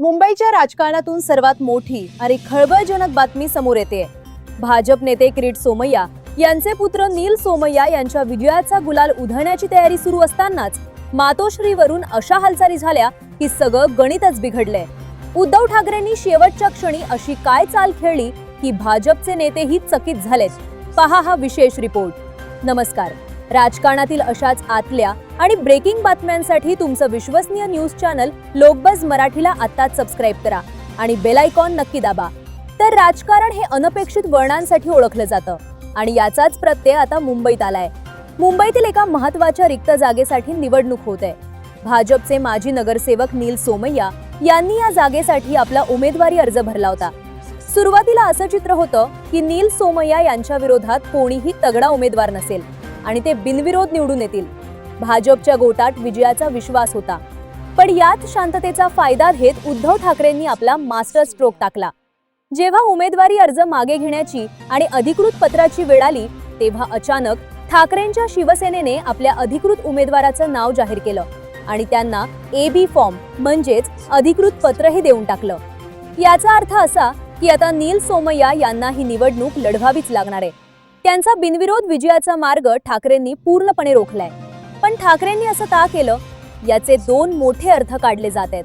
मुंबईच्या राजकारणातून सर्वात मोठी आणि खळबळजनक बातमी समोर येते. भाजप नेते किरीट सोमय्या यांचे पुत्र नील सोमय्या यांच्या विजयाचा गुलाल उधळण्याची तयारी सुरू असतानाच मातोश्रीवरून अशा हालचाली झाल्या की सगळं गणितच बिघडलंय. उद्धव ठाकरेंनी शेवटच्या क्षणी अशी काय चाल खेळली की भाजपचे नेतेही चकित झालेत. पहा हा विशेष रिपोर्ट. नमस्कार. राजकारणातील अशाच आतल्या आणि ब्रेकिंग बातम्यांसाठी तुमचं विश्वसनीय न्यूज चॅनल लोकबज मराठीला आत्ताच सबस्क्राईब करा आणि बेल आयकॉन नक्की दाबा. तर राजकारण हे अनपेक्षित वळणांसाठी ओळखलं जातं आणि याचाच प्रत्यय आता मुंबईत आलाय. मुंबईतील एका महत्त्वाच्या रिक्त जागेसाठी निवडणूक होत आहे. भाजपचे माजी नगरसेवक नील सोमय्या यांनी या जागेसाठी आपला उमेदवारी अर्ज भरला होता. सुरुवातीला असं चित्र होतं की नील सोमय्या यांच्या विरोधात कोणीही तगडा उमेदवार नसेल. आणि ते बिनविरोध निवडून येतील. भाजपच्या गोटात विजयाचा विश्वास होता. पण यात शांततेचा फायदा घेत उद्धव ठाकरेंनी आपला मास्टर स्ट्रोक टाकला. जेव्हा उमेदवारी अर्ज मागे घेण्याची आणि अधिकृत पत्राची वेळ आली तेव्हा अचानक ठाकरेंच्या शिवसेनेने आपल्या अधिकृत उमेदवाराचं नाव जाहीर केलं आणि त्यांना ए बी फॉर्म म्हणजेच अधिकृत पत्रही देऊन टाकलं. याचा अर्थ असा की आता नील सोमय्या यांना ही निवडणूक लढवावीच लागणार आहे. त्यांचा बिनविरोध विजयाचा मार्ग ठाकरेंनी पूर्णपणे रोखलाय. पण ठाकरेंनी असं का केलं? याचे दोन मोठे अर्थ काढले जात आहेत.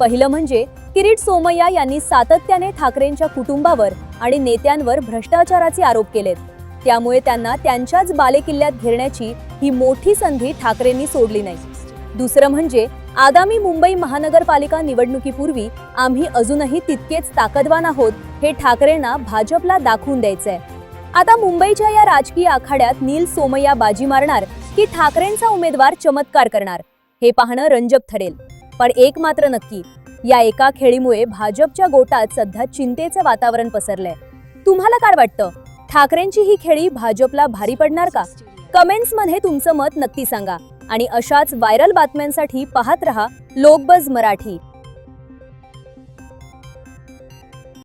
पहिलं म्हणजे किरीट सोमय्या यांनी सातत्याने ठाकरेंच्या कुटुंबावर आणि नेत्यांवर भ्रष्टाचाराचे आरोप केलेत. त्यामुळे त्यांना त्यांच्याच बालेकिल्ल्यात घेरण्याची ही मोठी संधी ठाकरेंनी सोडली नाही. दुसरं म्हणजे आगामी मुंबई महानगरपालिका निवडणुकीपूर्वी आम्ही अजूनही तितकेच ताकदवान आहोत हे ठाकरेंना भाजपला दाखवून द्यायचंय. आता मुंबईच्या या राजकीय आखाड्यात नील सोमय्या बाजी मारणार की ठाकरेंचा उमेदवार चमत्कार करणार? हे पाहणं रंजक ठरेल. पण एक मात्र नक्की या एका खेळीमुळे भाजपच्या गोटात सध्या चिंतेचं वातावरण पसरलंय. तुम्हाला काय वाटतं? ठाकरेंची ही खेळी भाजपला भारी पडणार का? कमेंट्समध्ये तुमचं मत नक्की सांगा आणि अशाच व्हायरल बातम्यांसाठी पाहत रहा लोकबज मराठी.